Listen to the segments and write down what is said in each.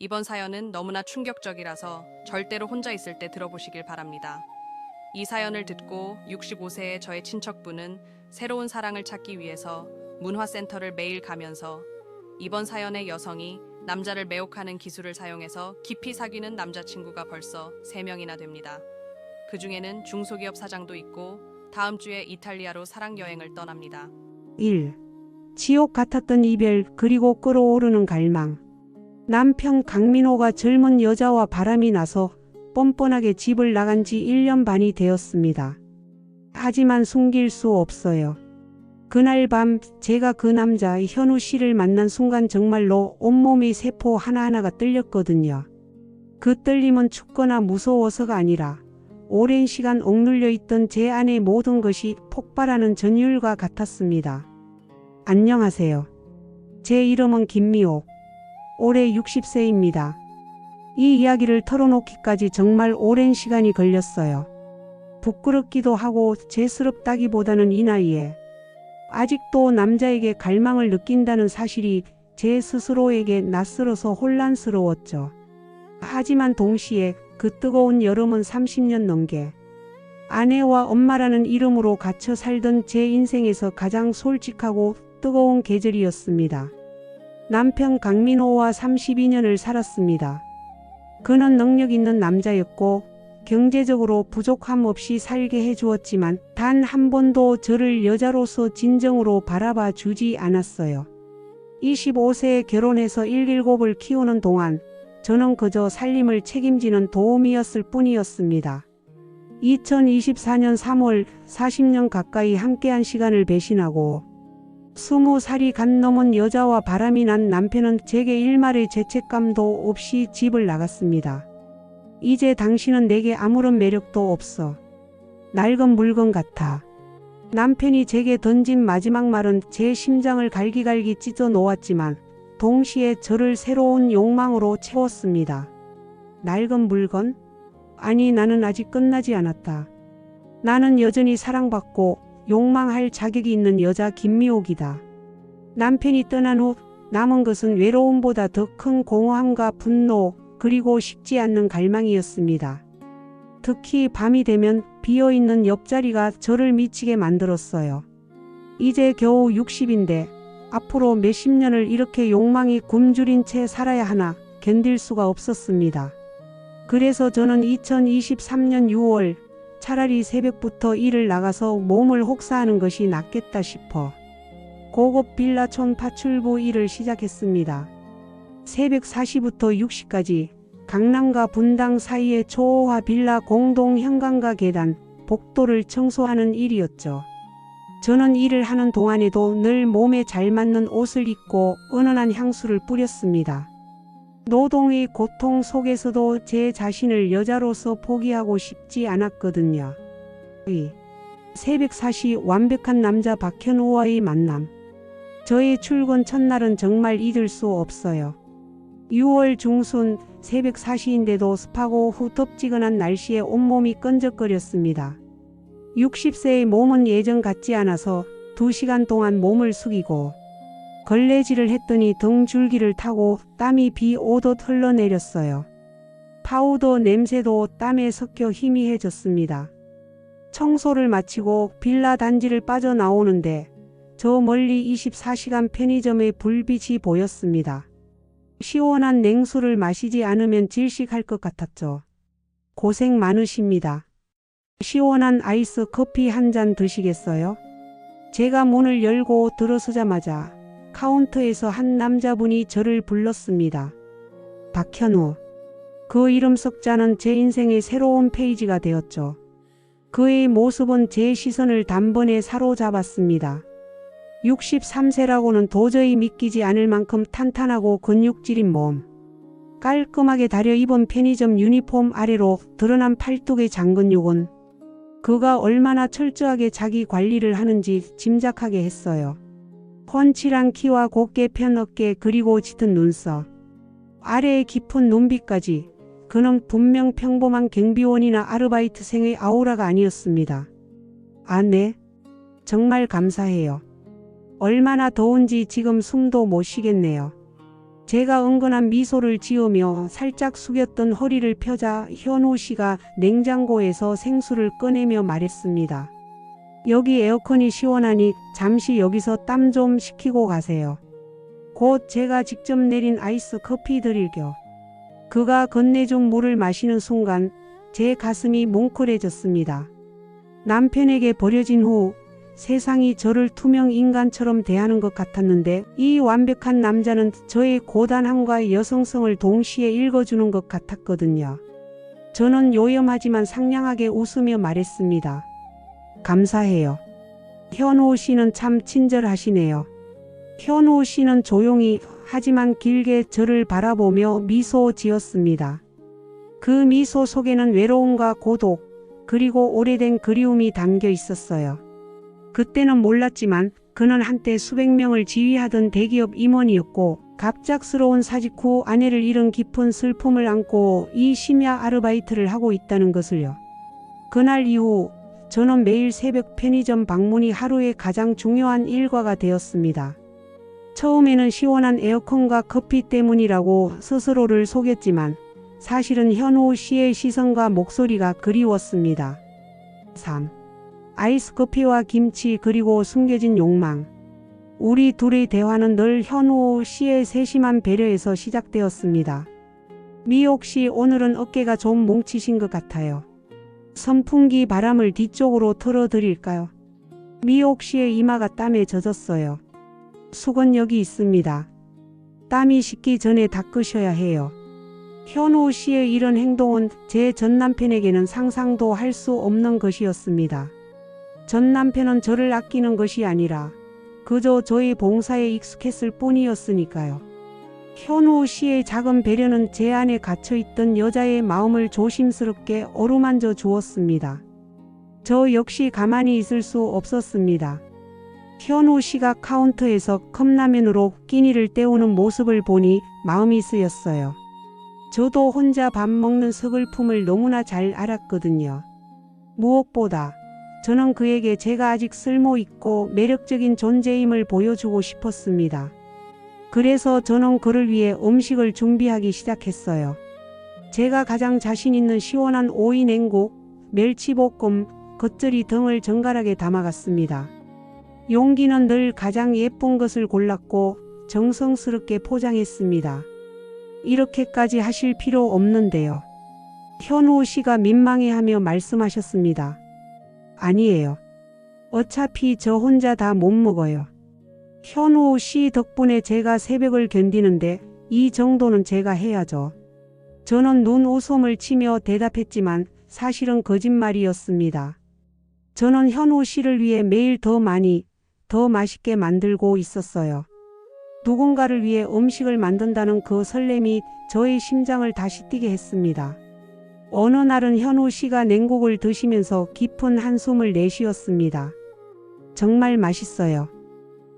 이번 사연은 너무나 충격적이라서 절대로 혼자 있을 때 들어보시길 바랍니다. 이 사연을 듣고 65세의 저의 친척분은 새로운 사랑을 찾기 위해서 문화센터를 매일 가면서 이번 사연의 여성이 남자를 매혹하는 기술을 사용해서 깊이 사귀는 남자친구가 벌써 3명이나 됩니다. 그 중에는 중소기업 사장도 있고 다음 주에 이탈리아로 사랑 여행을 떠납니다. 1. 지옥 같았던 이별 그리고 끓어오르는 갈망. 남편 강민호가 젊은 여자와 바람이 나서 뻔뻔하게 집을 나간 지 1년 반이 되었습니다. 하지만 숨길 수 없어요. 그날 밤 제가 그 남자 현우 씨를 만난 순간 정말로 온몸의 세포 하나하나가 떨렸거든요. 그 떨림은 춥거나 무서워서가 아니라 오랜 시간 억눌려 있던 제 안의 모든 것이 폭발하는 전율과 같았습니다. 안녕하세요. 제 이름은 김미옥. 올해 60세입니다. 이 이야기를 털어놓기까지 정말 오랜 시간이 걸렸어요. 부끄럽기도 하고 죄스럽다기보다는 이 나이에 아직도 남자에게 갈망을 느낀다는 사실이 제 스스로에게 낯설어서 혼란스러웠죠. 하지만 동시에 그 뜨거운 여름은 30년 넘게 아내와 엄마라는 이름으로 갇혀 살던 제 인생에서 가장 솔직하고 뜨거운 계절이었습니다. 남편 강민호와 32년을 살았습니다. 그는 능력 있는 남자였고 경제적으로 부족함 없이 살게 해주었지만 단 한 번도 저를 여자로서 진정으로 바라봐 주지 않았어요. 25세에 결혼해서 117을 키우는 동안 저는 그저 살림을 책임지는 도움이었을 뿐이었습니다. 2024년 3월 40년 가까이 함께한 시간을 배신하고 20살이 간 넘은 여자와 바람이 난 남편은 제게 일말의 죄책감도 없이 집을 나갔습니다. 이제 당신은 내게 아무런 매력도 없어. 낡은 물건 같아. 남편이 제게 던진 마지막 말은 제 심장을 갈기갈기 찢어 놓았지만 동시에 저를 새로운 욕망으로 채웠습니다. 낡은 물건? 아니, 나는 아직 끝나지 않았다. 나는 여전히 사랑받고 욕망할 자격이 있는 여자 김미옥이다. 남편이 떠난 후 남은 것은 외로움보다 더 큰 공허함과 분노, 그리고 식지 않는 갈망이었습니다. 특히 밤이 되면 비어있는 옆자리가 저를 미치게 만들었어요. 이제 겨우 60인데 앞으로 몇십 년을 이렇게 욕망이 굶주린 채 살아야 하나 견딜 수가 없었습니다. 그래서 저는 2023년 6월 차라리 새벽부터 일을 나가서 몸을 혹사하는 것이 낫겠다 싶어 고급 빌라촌 파출부 일을 시작했습니다. 새벽 4시부터 6시까지 강남과 분당 사이의 초호화 빌라 공동 현관과 계단, 복도를 청소하는 일이었죠. 저는 일을 하는 동안에도 늘 몸에 잘 맞는 옷을 입고 은은한 향수를 뿌렸습니다. 노동의 고통 속에서도 제 자신을 여자로서 포기하고 싶지 않았거든요. 의. 새벽 4시 완벽한 남자 박현우와의 만남. 저의 출근 첫날은 정말 잊을 수 없어요. 6월 중순 새벽 4시인데도 습하고 후텁지근한 날씨에 온몸이 끈적거렸습니다. 60세의 몸은 예전 같지 않아서 2시간 동안 몸을 숙이고 걸레질을 했더니 등 줄기를 타고 땀이 비 오듯 흘러내렸어요. 파우더 냄새도 땀에 섞여 희미해졌습니다. 청소를 마치고 빌라 단지를 빠져나오는데 저 멀리 24시간 편의점의 불빛이 보였습니다. 시원한 냉수를 마시지 않으면 질식할 것 같았죠. 고생 많으십니다. 시원한 아이스 커피 한 잔 드시겠어요? 제가 문을 열고 들어서자마자 카운터에서 한 남자분이 저를 불렀습니다. 박현우. 그 이름 석자는 제 인생의 새로운 페이지가 되었죠. 그의 모습은 제 시선을 단번에 사로잡았습니다. 63세라고는 도저히 믿기지 않을 만큼 탄탄하고 근육질인 몸. 깔끔하게 다려 입은 편의점 유니폼 아래로 드러난 팔뚝의 장근육은 그가 얼마나 철저하게 자기 관리를 하는지 짐작하게 했어요. 훤칠한 키와 곱게 편 어깨 그리고 짙은 눈썹. 아래의 깊은 눈빛까지 그는 분명 평범한 경비원이나 아르바이트생의 아우라가 아니었습니다. 아, 네. 정말 감사해요. 얼마나 더운지 지금 숨도 못 쉬겠네요. 제가 은근한 미소를 지으며 살짝 숙였던 허리를 펴자 현우 씨가 냉장고에서 생수를 꺼내며 말했습니다. 여기 에어컨이 시원하니 잠시 여기서 땀 좀 식히고 가세요. 곧 제가 직접 내린 아이스 커피 드릴겨. 그가 건네준 물을 마시는 순간 제 가슴이 뭉클해졌습니다. 남편에게 버려진 후 세상이 저를 투명 인간처럼 대하는 것 같았는데 이 완벽한 남자는 저의 고단함과 여성성을 동시에 읽어주는 것 같았거든요. 저는 요염하지만 상냥하게 웃으며 말했습니다. 감사해요. 현우 씨는 참 친절하시네요. 현우 씨는 조용히 하지만 길게 저를 바라보며 미소 지었습니다. 그 미소 속에는 외로움과 고독, 그리고 오래된 그리움이 담겨 있었어요. 그때는 몰랐지만 그는 한때 수백 명을 지휘하던 대기업 임원이었고 갑작스러운 사직 후 아내를 잃은 깊은 슬픔을 안고 이 심야 아르바이트를 하고 있다는 것을요. 그날 이후 저는 매일 새벽 편의점 방문이 하루의 가장 중요한 일과가 되었습니다. 처음에는 시원한 에어컨과 커피 때문이라고 스스로를 속였지만 사실은 현우 씨의 시선과 목소리가 그리웠습니다. 3. 아이스 커피와 김치 그리고 숨겨진 욕망. 우리 둘의 대화는 늘 현우 씨의 세심한 배려에서 시작되었습니다. 미옥 씨 오늘은 어깨가 좀 뭉치신 것 같아요. 선풍기 바람을 뒤쪽으로 틀어드릴까요? 미옥 씨의 이마가 땀에 젖었어요. 수건 여기 있습니다. 땀이 식기 전에 닦으셔야 해요. 현우 씨의 이런 행동은 제 전 남편에게는 상상도 할 수 없는 것이었습니다. 전 남편은 저를 아끼는 것이 아니라 그저 저의 봉사에 익숙했을 뿐이었으니까요. 현우 씨의 작은 배려는 제 안에 갇혀있던 여자의 마음을 조심스럽게 어루만져 주었습니다. 저 역시 가만히 있을 수 없었습니다. 현우 씨가 카운터에서 컵라면으로 끼니를 때우는 모습을 보니 마음이 쓰였어요. 저도 혼자 밥 먹는 서글픔을 너무나 잘 알았거든요. 무엇보다 저는 그에게 제가 아직 쓸모있고 매력적인 존재임을 보여주고 싶었습니다. 그래서 저는 그를 위해 음식을 준비하기 시작했어요. 제가 가장 자신 있는 시원한 오이 냉국, 멸치볶음, 겉절이 등을 정갈하게 담아갔습니다. 용기는 늘 가장 예쁜 것을 골랐고 정성스럽게 포장했습니다. 이렇게까지 하실 필요 없는데요. 현우 씨가 민망해하며 말씀하셨습니다. 아니에요. 어차피 저 혼자 다 못 먹어요. 현우 씨 덕분에 제가 새벽을 견디는데 이 정도는 제가 해야죠. 저는 눈 웃음을 치며 대답했지만 사실은 거짓말이었습니다. 저는 현우 씨를 위해 매일 더 많이, 더 맛있게 만들고 있었어요. 누군가를 위해 음식을 만든다는 그 설렘이 저의 심장을 다시 뛰게 했습니다. 어느 날은 현우 씨가 냉국을 드시면서 깊은 한숨을 내쉬었습니다. 정말 맛있어요.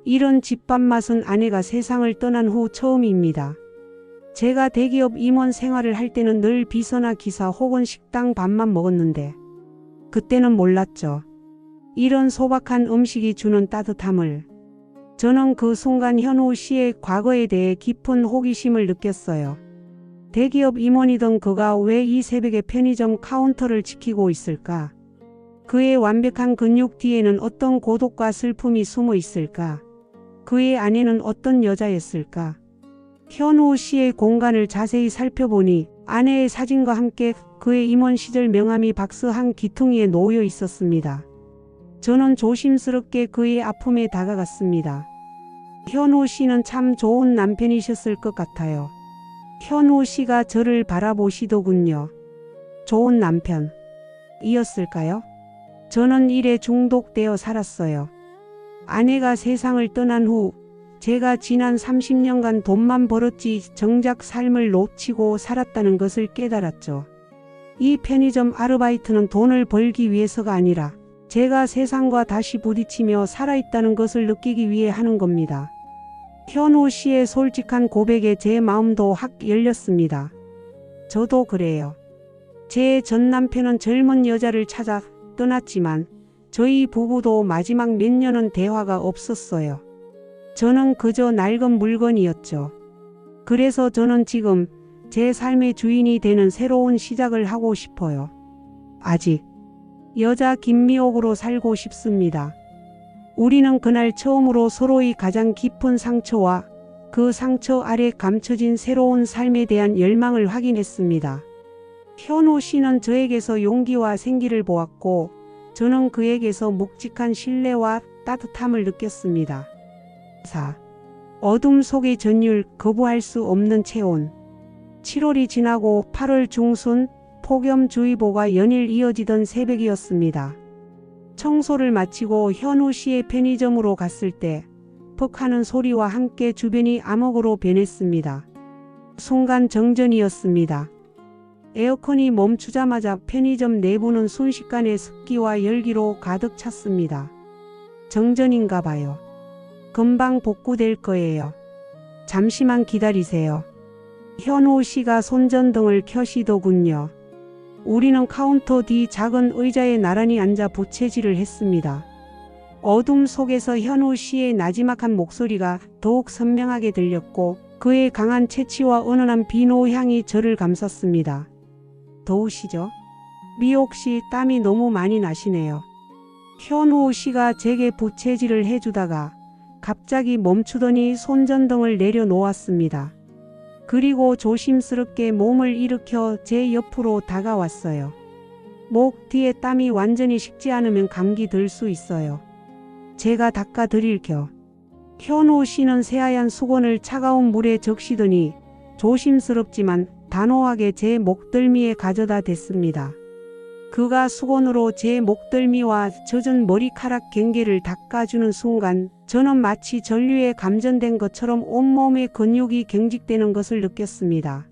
이런 집밥 맛은 아내가 세상을 떠난 후 처음입니다. 제가 대기업 임원 생활을 할 때는 늘 비서나 기사 혹은 식당 밥만 먹었는데 그때는 몰랐죠. 이런 소박한 음식이 주는 따뜻함을 저는 그 순간 현우 씨의 과거에 대해 깊은 호기심을 느꼈어요. 대기업 임원이던 그가 왜 이 새벽에 편의점 카운터를 지키고 있을까? 그의 완벽한 근육 뒤에는 어떤 고독과 슬픔이 숨어 있을까? 그의 아내는 어떤 여자였을까? 현우 씨의 공간을 자세히 살펴보니 아내의 사진과 함께 그의 임원 시절 명함이 박스 한 기퉁이에 놓여 있었습니다. 저는 조심스럽게 그의 아픔에 다가갔습니다. 현우 씨는 참 좋은 남편이셨을 것 같아요. 현우 씨가 저를 바라보시더군요. 좋은 남편. 이었을까요? 저는 일에 중독되어 살았어요. 아내가 세상을 떠난 후 제가 지난 30년간 돈만 벌었지 정작 삶을 놓치고 살았다는 것을 깨달았죠. 이 편의점 아르바이트는 돈을 벌기 위해서가 아니라 제가 세상과 다시 부딪히며 살아있다는 것을 느끼기 위해 하는 겁니다. 현우 씨의 솔직한 고백에 제 마음도 확 열렸습니다. 저도 그래요. 제 전 남편은 젊은 여자를 찾아 떠났지만 저희 부부도 마지막 몇 년은 대화가 없었어요. 저는 그저 낡은 물건이었죠. 그래서 저는 지금 제 삶의 주인이 되는 새로운 시작을 하고 싶어요. 아직 여자 김미옥으로 살고 싶습니다. 우리는 그날 처음으로 서로의 가장 깊은 상처와 그 상처 아래 감춰진 새로운 삶에 대한 열망을 확인했습니다. 현우 씨는 저에게서 용기와 생기를 보았고 저는 그에게서 묵직한 신뢰와 따뜻함을 느꼈습니다. 4. 어둠 속의 전율 거부할 수 없는 체온 7월이 지나고 8월 중순 폭염주의보가 연일 이어지던 새벽이었습니다. 청소를 마치고 현우 씨의 편의점으로 갔을 때 퍽 하는 소리와 함께 주변이 암흑으로 변했습니다. 순간 정전이었습니다. 에어컨이 멈추자마자 편의점 내부는 순식간에 습기와 열기로 가득 찼습니다. 정전인가 봐요. 금방 복구될 거예요. 잠시만 기다리세요. 현우 씨가 손전등을 켜시더군요. 우리는 카운터 뒤 작은 의자에 나란히 앉아 부채질을 했습니다. 어둠 속에서 현우 씨의 나지막한 목소리가 더욱 선명하게 들렸고 그의 강한 채취와 은은한 비누 향이 저를 감쌌습니다. 더우시죠? 미옥 씨 땀이 너무 많이 나시네요. 현우 씨가 제게 부채질을 해주다가 갑자기 멈추더니 손전등을 내려놓았습니다. 그리고 조심스럽게 몸을 일으켜 제 옆으로 다가왔어요. 목 뒤에 땀이 완전히 식지 않으면 감기 들 수 있어요. 제가 닦아 드릴게요. 현우 씨는 새하얀 수건을 차가운 물에 적시더니 조심스럽지만 단호하게 제 목덜미에 가져다 댔습니다. 그가 수건으로 제 목덜미와 젖은 머리카락 경계를 닦아주는 순간 저는 마치 전류에 감전된 것처럼 온몸의 근육이 경직되는 것을 느꼈습니다.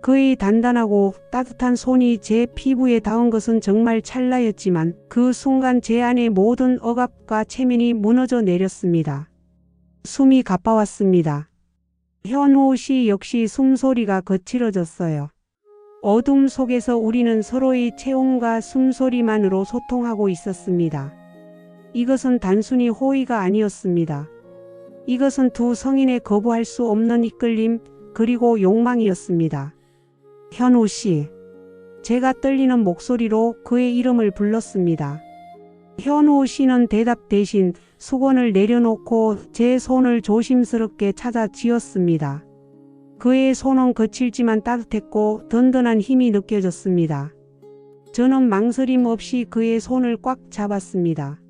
그의 단단하고 따뜻한 손이 제 피부에 닿은 것은 정말 찰나였지만 그 순간 제 안의 모든 억압과 체면이 무너져 내렸습니다. 숨이 가빠왔습니다. 현우 씨 역시 숨소리가 거칠어졌어요. 어둠 속에서 우리는 서로의 체온과 숨소리만으로 소통하고 있었습니다. 이것은 단순히 호의가 아니었습니다. 이것은 두 성인의 거부할 수 없는 이끌림 그리고 욕망이었습니다. 현우 씨. 제가 떨리는 목소리로 그의 이름을 불렀습니다. 현우 씨는 대답 대신 수건을 내려놓고 제 손을 조심스럽게 찾아 쥐었습니다. 그의 손은 거칠지만 따뜻했고 든든한 힘이 느껴졌습니다. 저는 망설임 없이 그의 손을 꽉 잡았습니다.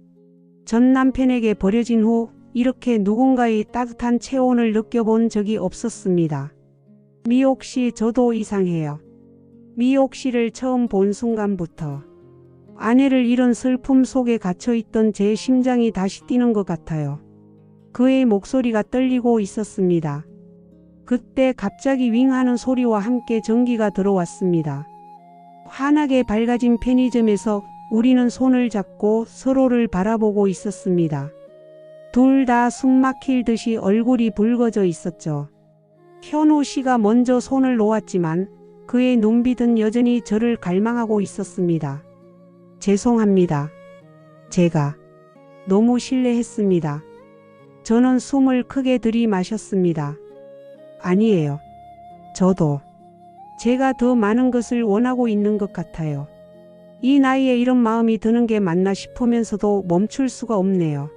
전 남편에게 버려진 후 이렇게 누군가의 따뜻한 체온을 느껴본 적이 없었습니다. 미옥 씨 저도 이상해요. 미옥 씨를 처음 본 순간부터 아내를 잃은 슬픔 속에 갇혀 있던 제 심장이 다시 뛰는 것 같아요. 그의 목소리가 떨리고 있었습니다. 그때 갑자기 윙하는 소리와 함께 전기가 들어왔습니다. 환하게 밝아진 편의점에서 우리는 손을 잡고 서로를 바라보고 있었습니다. 둘 다 숨막힐 듯이 얼굴이 붉어져 있었죠. 현우 씨가 먼저 손을 놓았지만 그의 눈빛은 여전히 저를 갈망하고 있었습니다. 죄송합니다. 제가 너무 실례했습니다. 저는 숨을 크게 들이마셨습니다. 아니에요. 저도 제가 더 많은 것을 원하고 있는 것 같아요. 이 나이에 이런 마음이 드는 게 맞나 싶으면서도 멈출 수가 없네요.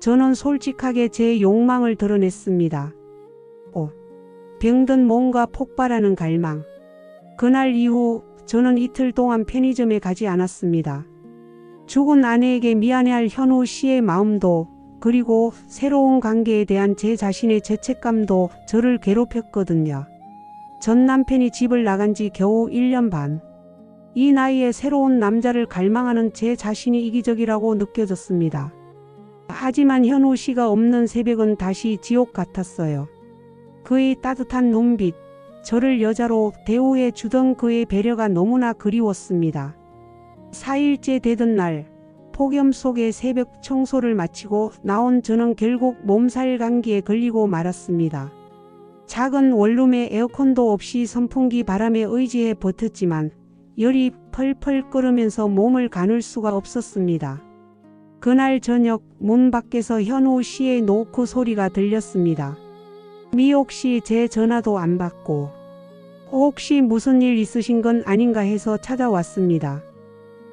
저는 솔직하게 제 욕망을 드러냈습니다. 오, 병든 몸과 폭발하는 갈망. 그날 이후 저는 이틀 동안 편의점에 가지 않았습니다. 죽은 아내에게 미안해할 현우 씨의 마음도 그리고 새로운 관계에 대한 제 자신의 죄책감도 저를 괴롭혔거든요. 전 남편이 집을 나간 지 겨우 1년 반. 이 나이에 새로운 남자를 갈망하는 제 자신이 이기적이라고 느껴졌습니다. 하지만 현우 씨가 없는 새벽은 다시 지옥 같았어요. 그의 따뜻한 눈빛, 저를 여자로 대우해 주던 그의 배려가 너무나 그리웠습니다. 4일째 되던 날, 폭염 속의 새벽 청소를 마치고 나온 저는 결국 몸살 감기에 걸리고 말았습니다. 작은 원룸에 에어컨도 없이 선풍기 바람에 의지해 버텼지만 열이 펄펄 끓으면서 몸을 가눌 수가 없었습니다. 그날 저녁 문 밖에서 현우 씨의 노크 소리가 들렸습니다. 미옥 씨 제 전화도 안 받고 혹시 무슨 일 있으신 건 아닌가 해서 찾아왔습니다.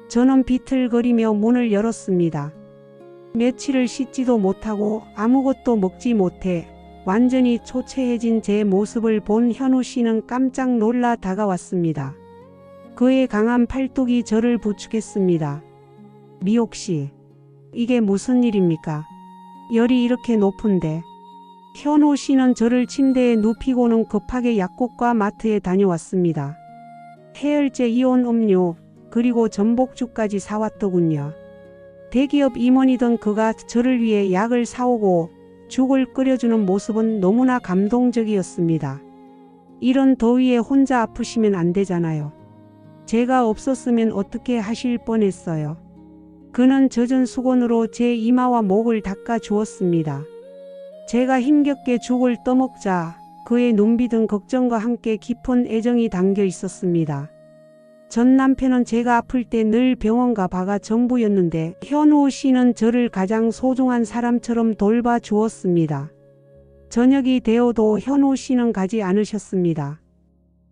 저는 비틀거리며 문을 열었습니다. 며칠을 씻지도 못하고 아무것도 먹지 못해 완전히 초췌해진 제 모습을 본 현우 씨는 깜짝 놀라 다가왔습니다. 그의 강한 팔뚝이 저를 부축했습니다. 미옥 씨, 이게 무슨 일입니까? 열이 이렇게 높은데. 현우 씨는 저를 침대에 눕히고는 급하게 약국과 마트에 다녀왔습니다. 해열제 이온 음료, 그리고 전복죽까지 사왔더군요. 대기업 임원이던 그가 저를 위해 약을 사오고 죽을 끓여주는 모습은 너무나 감동적이었습니다. 이런 더위에 혼자 아프시면 안 되잖아요. 제가 없었으면 어떻게 하실 뻔했어요. 그는 젖은 수건으로 제 이마와 목을 닦아 주었습니다. 제가 힘겹게 죽을 떠먹자 그의 눈빛은 걱정과 함께 깊은 애정이 담겨 있었습니다. 전 남편은 제가 아플 때 늘 병원 가봐가 전부였는데 현우 씨는 저를 가장 소중한 사람처럼 돌봐 주었습니다. 저녁이 되어도 현우 씨는 가지 않으셨습니다.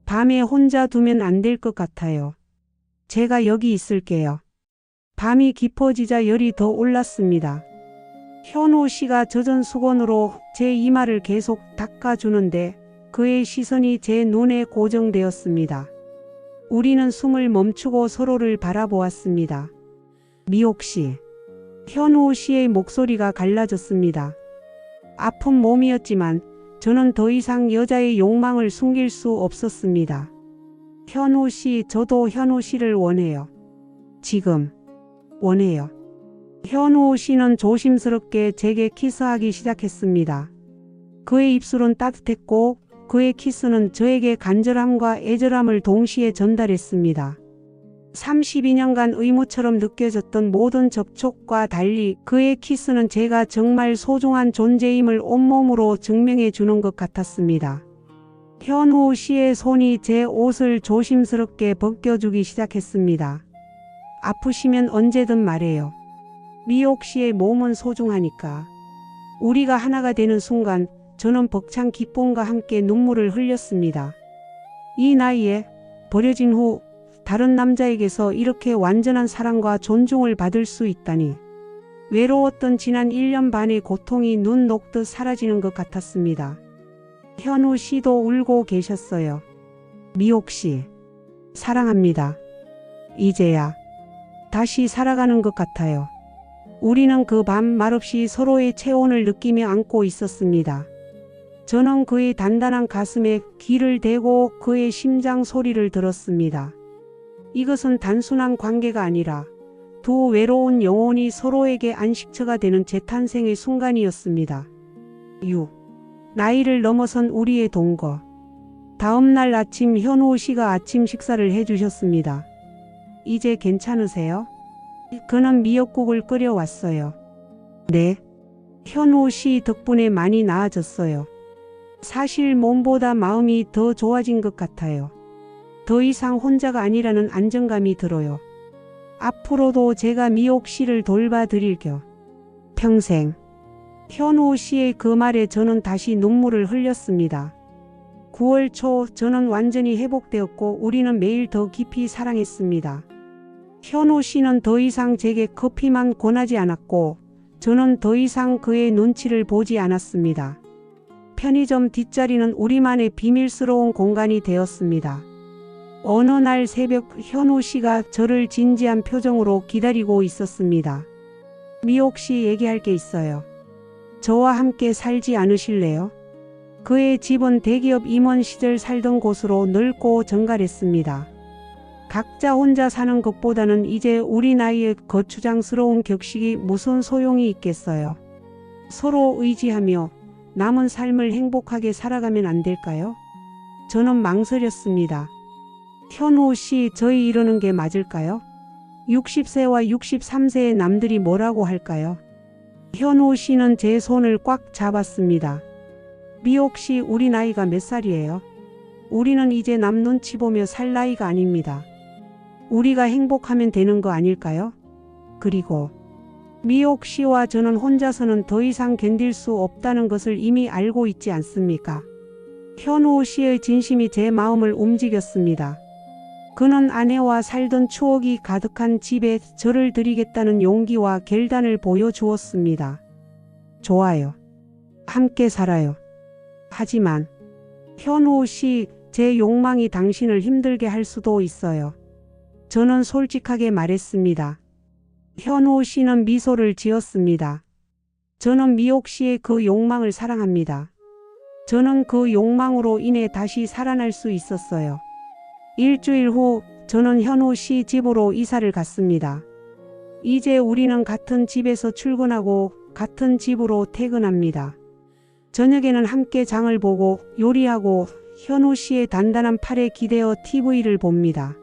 밤에 혼자 두면 안 될 것 같아요. 제가 여기 있을게요. 밤이 깊어지자 열이 더 올랐습니다. 현우 씨가 젖은 수건으로 제 이마를 계속 닦아주는데 그의 시선이 제 눈에 고정되었습니다. 우리는 숨을 멈추고 서로를 바라보았습니다. 미옥 씨. 현우 씨의 목소리가 갈라졌습니다. 아픈 몸이었지만 저는 더 이상 여자의 욕망을 숨길 수 없었습니다. 현우 씨, 저도 현우 씨를 원해요. 지금. 원해요. 현우 씨는 조심스럽게 제게 키스하기 시작했습니다. 그의 입술은 따뜻했고 그의 키스는 저에게 간절함과 애절함을 동시에 전달했습니다. 32년간 의무처럼 느껴졌던 모든 접촉과 달리 그의 키스는 제가 정말 소중한 존재임을 온몸으로 증명해 주는 것 같았습니다. 현우 씨의 손이 제 옷을 조심스럽게 벗겨주기 시작했습니다. 아프시면 언제든 말해요. 미옥 씨의 몸은 소중하니까. 우리가 하나가 되는 순간 저는 벅찬 기쁨과 함께 눈물을 흘렸습니다. 이 나이에 버려진 후 다른 남자에게서 이렇게 완전한 사랑과 존중을 받을 수 있다니. 외로웠던 지난 1년 반의 고통이 눈 녹듯 사라지는 것 같았습니다. 현우 씨도 울고 계셨어요. 미옥 씨, 사랑합니다. 이제야 다시 살아가는 것 같아요. 우리는 그 밤 말없이 서로의 체온을 느끼며 안고 있었습니다. 저는 그의 단단한 가슴에 귀를 대고 그의 심장 소리를 들었습니다. 이것은 단순한 관계가 아니라 두 외로운 영혼이 서로에게 안식처가 되는 재탄생의 순간이었습니다. 6. 나이를 넘어선 우리의 동거. 다음 날 아침 현우 씨가 아침 식사를 해주셨습니다. 이제 괜찮으세요? 그는 미역국을 끓여왔어요. 네. 현우 씨 덕분에 많이 나아졌어요. 사실 몸보다 마음이 더 좋아진 것 같아요. 더 이상 혼자가 아니라는 안정감이 들어요. 앞으로도 제가 미옥 씨를 돌봐 드릴 겨. 평생. 현우 씨의 그 말에 저는 다시 눈물을 흘렸습니다. 9월 초 저는 완전히 회복되었고 우리는 매일 더 깊이 사랑했습니다. 현우 씨는 더 이상 제게 커피만 권하지 않았고 저는 더 이상 그의 눈치를 보지 않았습니다. 편의점 뒷자리는 우리만의 비밀스러운 공간이 되었습니다. 어느 날 새벽 현우 씨가 저를 진지한 표정으로 기다리고 있었습니다. 미옥 씨 얘기할 게 있어요. 저와 함께 살지 않으실래요? 그의 집은 대기업 임원 시절 살던 곳으로 넓고 정갈했습니다. 각자 혼자 사는 것보다는 이제 우리 나이에 거추장스러운 격식이 무슨 소용이 있겠어요. 서로 의지하며 남은 삶을 행복하게 살아가면 안 될까요? 저는 망설였습니다. 현우 씨, 저희 이러는 게 맞을까요? 60세와 63세의 남들이 뭐라고 할까요? 현우 씨는 제 손을 꽉 잡았습니다. 미옥 씨, 우리 나이가 몇 살이에요? 우리는 이제 남 눈치 보며 살 나이가 아닙니다. 우리가 행복하면 되는 거 아닐까요? 그리고 미옥 씨와 저는 혼자서는 더 이상 견딜 수 없다는 것을 이미 알고 있지 않습니까? 현우 씨의 진심이 제 마음을 움직였습니다. 그는 아내와 살던 추억이 가득한 집에 저를 드리겠다는 용기와 결단을 보여주었습니다. 좋아요. 함께 살아요. 하지만 현우 씨, 제 욕망이 당신을 힘들게 할 수도 있어요. 저는 솔직하게 말했습니다. 현우 씨는 미소를 지었습니다. 저는 미옥 씨의 그 욕망을 사랑합니다. 저는 그 욕망으로 인해 다시 살아날 수 있었어요. 일주일 후 저는 현우 씨 집으로 이사를 갔습니다. 이제 우리는 같은 집에서 출근하고 같은 집으로 퇴근합니다. 저녁에는 함께 장을 보고 요리하고 현우 씨의 단단한 팔에 기대어 TV를 봅니다.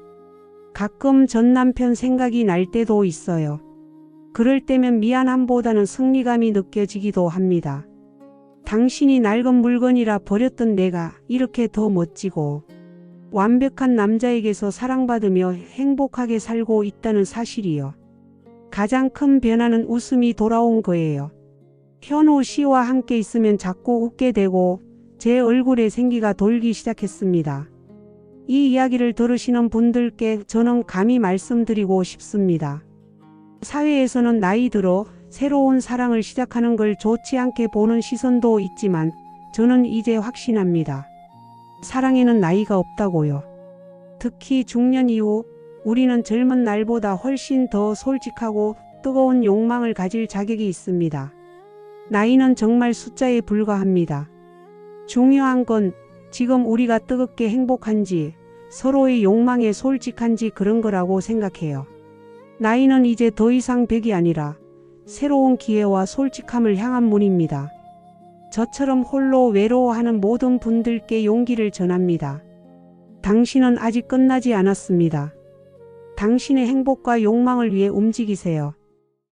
가끔 전 남편 생각이 날 때도 있어요. 그럴 때면 미안함보다는 승리감이 느껴지기도 합니다. 당신이 낡은 물건이라 버렸던 내가 이렇게 더 멋지고 완벽한 남자에게서 사랑받으며 행복하게 살고 있다는 사실이요. 가장 큰 변화는 웃음이 돌아온 거예요. 현우 씨와 함께 있으면 자꾸 웃게 되고 제 얼굴에 생기가 돌기 시작했습니다. 이 이야기를 들으시는 분들께 저는 감히 말씀드리고 싶습니다. 사회에서는 나이 들어 새로운 사랑을 시작하는 걸 좋지 않게 보는 시선도 있지만 저는 이제 확신합니다. 사랑에는 나이가 없다고요. 특히 중년 이후 우리는 젊은 날보다 훨씬 더 솔직하고 뜨거운 욕망을 가질 자격이 있습니다. 나이는 정말 숫자에 불과합니다. 중요한 건 지금 우리가 뜨겁게 행복한지 서로의 욕망에 솔직한지 그런 거라고 생각해요. 나이는 이제 더 이상 백이 아니라 새로운 기회와 솔직함을 향한 문입니다. 저처럼 홀로 외로워하는 모든 분들께 용기를 전합니다. 당신은 아직 끝나지 않았습니다. 당신의 행복과 욕망을 위해 움직이세요.